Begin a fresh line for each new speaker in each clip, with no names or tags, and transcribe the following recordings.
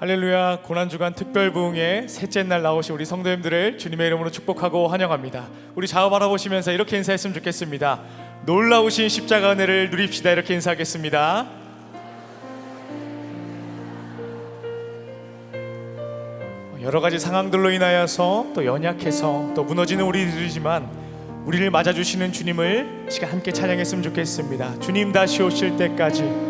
할렐루야 고난주간 특별부흥의 셋째 날 나오신 우리 성도님들을 주님의 이름으로 축복하고 환영합니다. 우리 좌우 바라보시면서 이렇게 인사했으면 좋겠습니다. 놀라우신 십자가 은혜를 누립시다. 이렇게 인사하겠습니다. 여러 가지 상황들로 인하여서 또 연약해서 또 무너지는 우리들이지만 우리를 맞아주시는 주님을 시간 함께 찬양했으면 좋겠습니다. 주님 다시 오실 때까지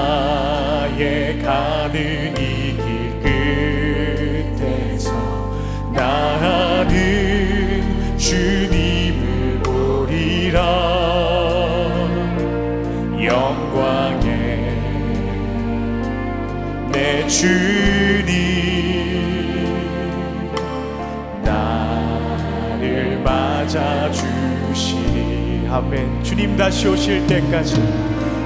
의 가는 이 길 끝에서 나는 주님을 보리라. 영광의 내 주님 나를 맞아주시리. 아멘. 주님 다시 오실 때까지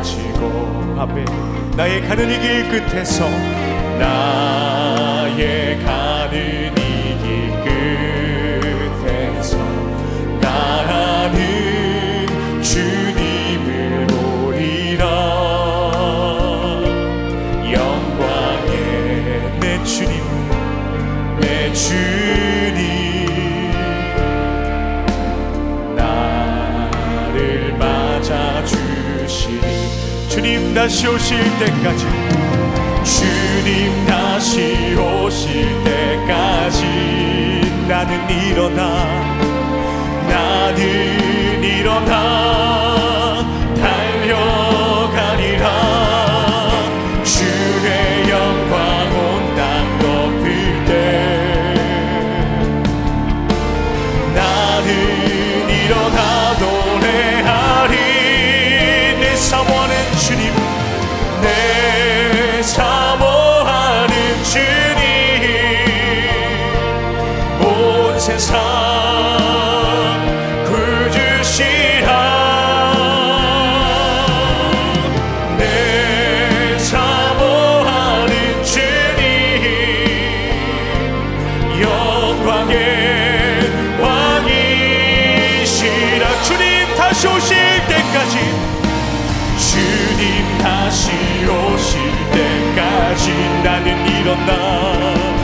아멘. 나의 가는 이 길 끝에서 나의 가는 이 길 끝에서 나는 주님을 보리라. 영광의 내 주님 내 주님 다시 오실 때까지. 주님 다시 오실 때까지. 나는 일어나. 나는 일어나 다시 오실 때까지. 주님 다시 오실 때까지 나는 일어나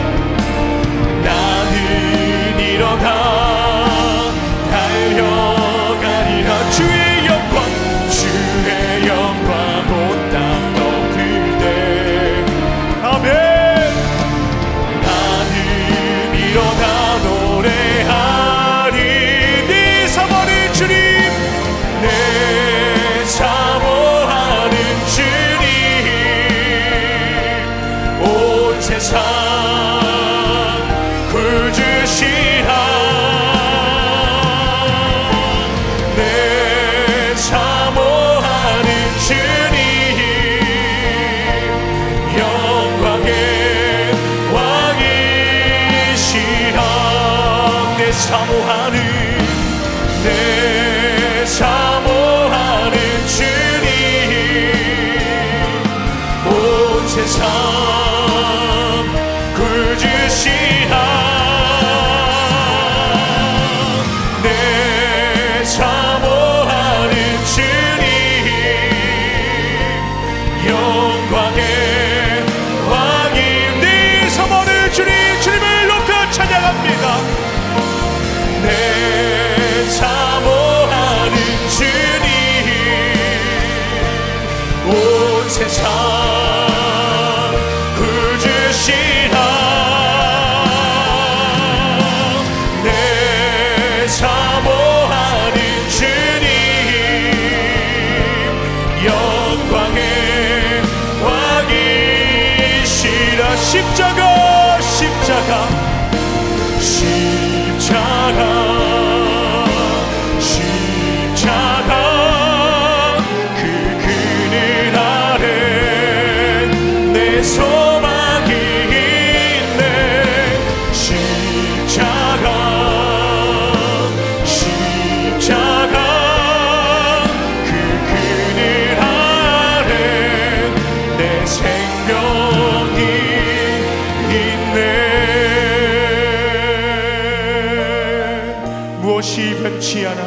무엇이 변치 않아?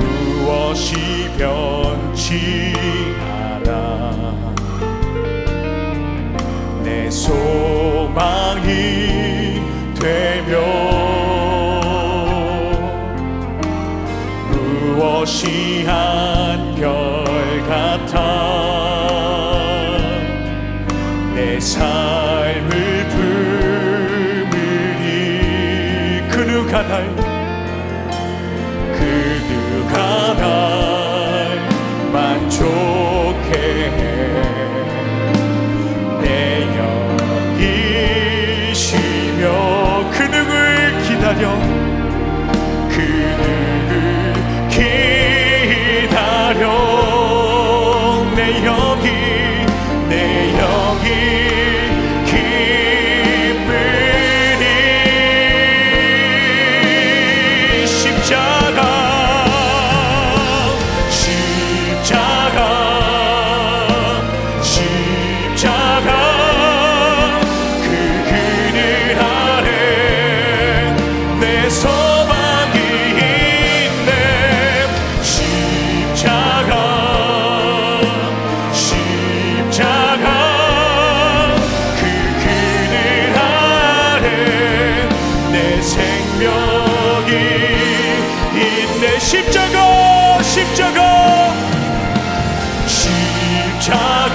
무엇이 변치 않아? 내 소망이 되며 무엇이 한결 같아? 没有 십자가 십자가. 십자가.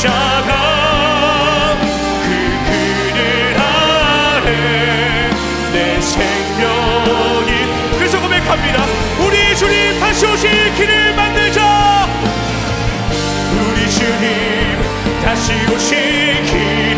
자가 그 그늘 아래 내 생명이 그래서 고백합니다. 우리 주님 다시 오실 길을 만들자 우리 주님 다시 오실 길.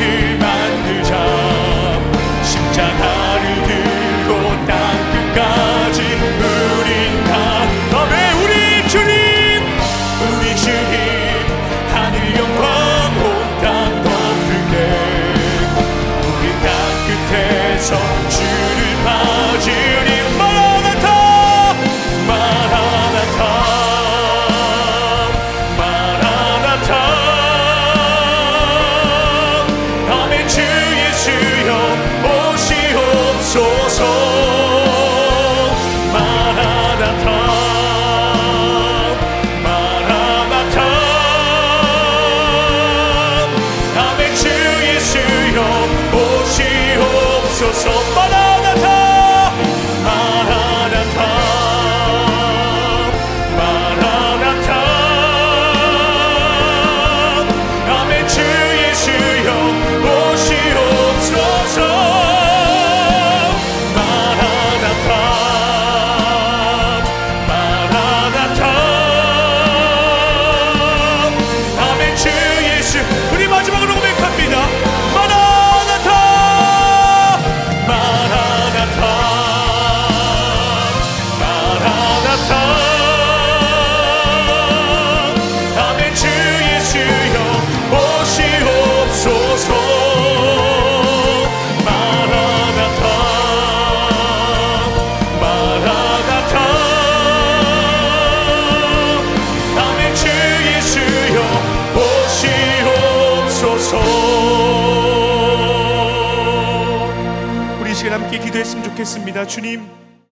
좋겠습니다. 주님,